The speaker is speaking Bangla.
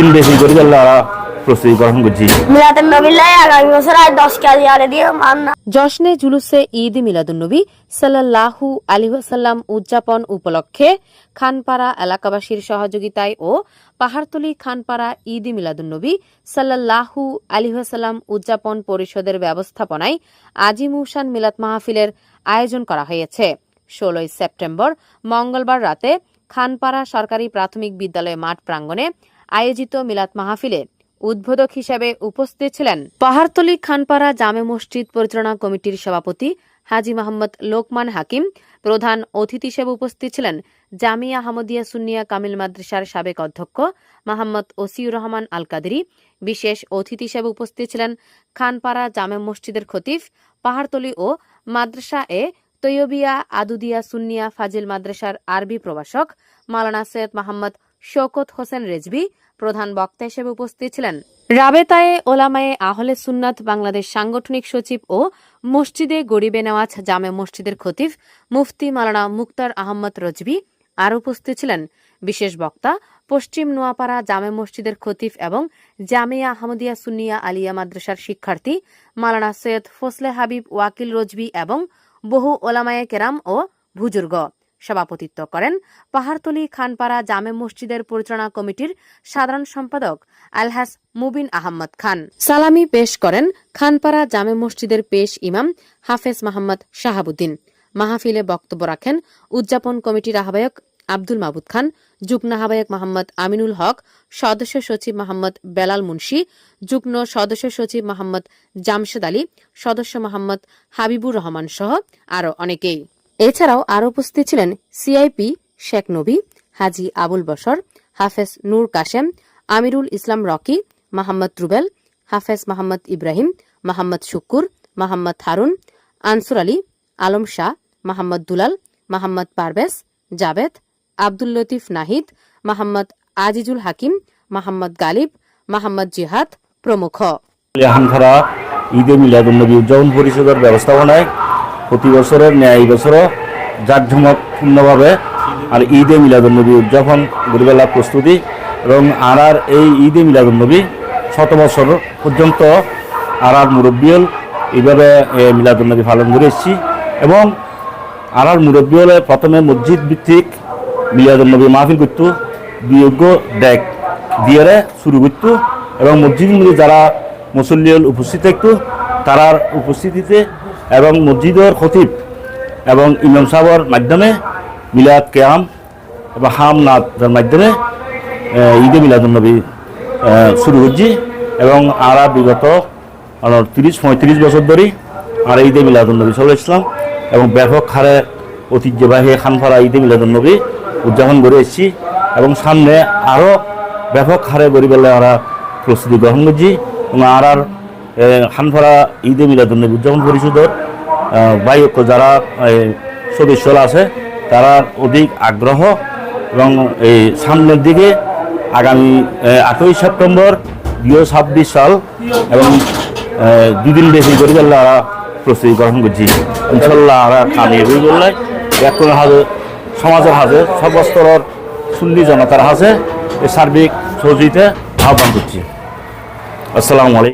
দুদিন বেশি করে গেলে আমরা প্রস্তুতি গ্রহণ করছি। আগামী বছর আর দশ কেজি আরে দিয়ে জশ্নে জুলুসে ঈদ মিলাদুন্নবী সাল্লাল্লাহু আলাইহি ওয়াসাল্লাম উদযাপন উপলক্ষে খানপাড়া এলাকাবাসীর সহযোগিতায় ও পাহাড়তলি খানপাড়া ঈদ মিলাদুন্নবী সাল্লাল্লাহু আলাইহি ওয়াসাল্লাম উদযাপন পরিষদের ব্যবস্থাপনায় আজিমুসান মিলাদ মাহফিলের আয়োজন করা হয়েছে। ষোলোই সেপ্টেম্বর মঙ্গলবার রাতে খানপাড়া সরকারি প্রাথমিক বিদ্যালয় মাঠ প্রাঙ্গণে আয়োজিত মিলাদ মাহফিলে উদ্বোধক হিসাবে উপস্থিত ছিলেন পাহাড়তলী খানপাড়া জামে মসজিদ পরিচালনা কমিটির সভাপতি হাজি মোহাম্মদ লোকমান হাকিম, প্রধান অতিথি হিসেবে উপস্থিত ছিলেন জামিয়া আহমদিয়া সুন্নিয়া কামিল মাদ্রাসার সাবেক অধ্যক্ষ মোহাম্মদ ওসিউর রহমান আল কাদেরি বিশেষ অতিথি হিসেবে উপস্থিত ছিলেন খানপাড়া জামে মসজিদের খতিফ পাহাড়তলী ও মাদ্রাসা এ তৈয়বিয়া আদুদিয়া সুন্নিয়া ফাজিল মাদ্রাসার আরবি প্রভাষক মালানা সৈয়দ মোহাম্মদ শওকত হোসেন রেজভি প্রধান বক্তা হিসেবে উপস্থিত ছিলেন। রাবেতায়ে ওলামায়ে আহলে সুন্নাত বাংলাদেশ সাংগঠনিক সচিব ও মসজিদে গরিবে নেওয়াজ জামে মসজিদের খতিফ মুফতি মালানা মুক্তার আহমদ রজভি আর উপস্থিত ছিলেন। বিশেষ বক্তা পশ্চিম নোয়াপাড়া জামে মসজিদের খতিফ এবং জামিয়া আহমদিয়া সুন্নিয়া আলিয়া মাদ্রাসার শিক্ষার্থী মালানা সৈয়দ ফসলে হাবিব ওয়াকিল রজভি এবং বহু ওলামায়ে কেরাম ও বুজুর্গ। সভাপতিত্ব করেন পাহাড়তলী, খানপাড়া, জামে মসজিদের পরিচালনা কমিটির সাধারণ সম্পাদক আলহাস মুবিন আহমদ খান। সালামি পেশ করেন খানপাড়া জামে মসজিদের পেশ ইমাম হাফেজ মোহাম্মদ শাহাবুদ্দিন। মাহফিলে বক্তব্য রাখেন উদযাপন কমিটির আহ্বায়ক আব্দুল মাবুদ খান, যুগ্ম আহ্বায়ক মোহাম্মদ আমিনুল হক, সদস্য সচিব মোহাম্মদ বেলাল মুন্সি, যুগ্ম সদস্য সচিব মোহাম্মদ জামশেদ আলী, সদস্য মোহাম্মদ হাবিবুর রহমান সহ আরও অনেকেই। এছাড়াও আরও উপস্থিত ছিলেন সিআইপি শেখ নবী, হাজি আবুল বসর হাফেজ নূর কাশেম, আমিরুল ইসলাম রকি মোহাম্মদ রুবেল, হাফেজ মোহাম্মদ ইব্রাহিম মোহাম্মদ শুকুর মোহাম্মদ হারুন, আনসুর আলী, আলম শাহ মোহাম্মদ দুলাল মোহাম্মদ পারভেজ, জাবেদ, আব্দুল লতিফ নাহিদ মোহাম্মদ আজিজুল হাকিম মোহাম্মদ গালিব মোহাম্মদ জিহাদ প্রমুখ। হানখারা ঈদে মিলাদুন্নবী উদযাপন পরিষদের ব্যবস্থাপনায় প্রতি বছরের ন্যায় এই বছরও জাঁকজমকপূর্ণভাবে আর ঈদে মিলাদুন্নবী উদযাপন গরিবেলা প্রস্তুতি এবং আর আর এই ঈদে মিলাদুন্নবী শত বছর পর্যন্ত আর আর মুরব্বিয়ল এইভাবে এ, মিলাদুন্নবী পালন করে এসেছি এবং আর আর মুরব্বিয়লে প্রথমে মসজিদ ভিত্তিক মিলাদুন্নবী মাহফিল করতো বিয়োগ্য ডেক দিয়ে শুরু করতো এবং মসজিদের মধ্যে যারা মুসল্লিয়ল উপস্থিত থাকতো তারার উপস্থিতিতে এবং মসজিদের খতিব এবং ইমাম সাহর মাধ্যমে মিলাদ কেয়াম এবং হাম নাথের মাধ্যমে ঈদে মিলাদুন্নবী আহ, শুরু হচ্ছে এবং আরা বিগত তিরিশ পঁয়ত্রিশ বছর ধরে আর ঈদে মিলাদুন্নবী চলে ইসলাম এবং ব্যাপক হারে ঐতিহ্যবাহী খানপাড়া ঈদে মিলাদুন্নবী উদযাপন করে এসেছি এবং সামনে আরও ব্যাপক হারে গরিবেলা আমরা প্রস্তুতি গ্রহণ করছি এবং আর আর খানপাড়া ঈদে মিলাদুন্নবী উদযাপন পরিষদের বায়ক যারা সদস্যরা আছে, তারা অধিক আগ্রহ এবং এই সামনের দিকে আগামী আটই সেপ্টেম্বর দুই ছাব্বিশ সাল এবং দুদিন বেশি করে আমরা প্রস্তুতি গ্রহণ করছি। ইনশাল্লাহ আমরা কামিয়ে হয়ে গেলে এখন হাতে সমাজের হাজে সব স্তরের সুন্নি জনতার হাজে সার্বিক সহযোগিতা আহ্বান করছি। আসসালামু আলাইকুম।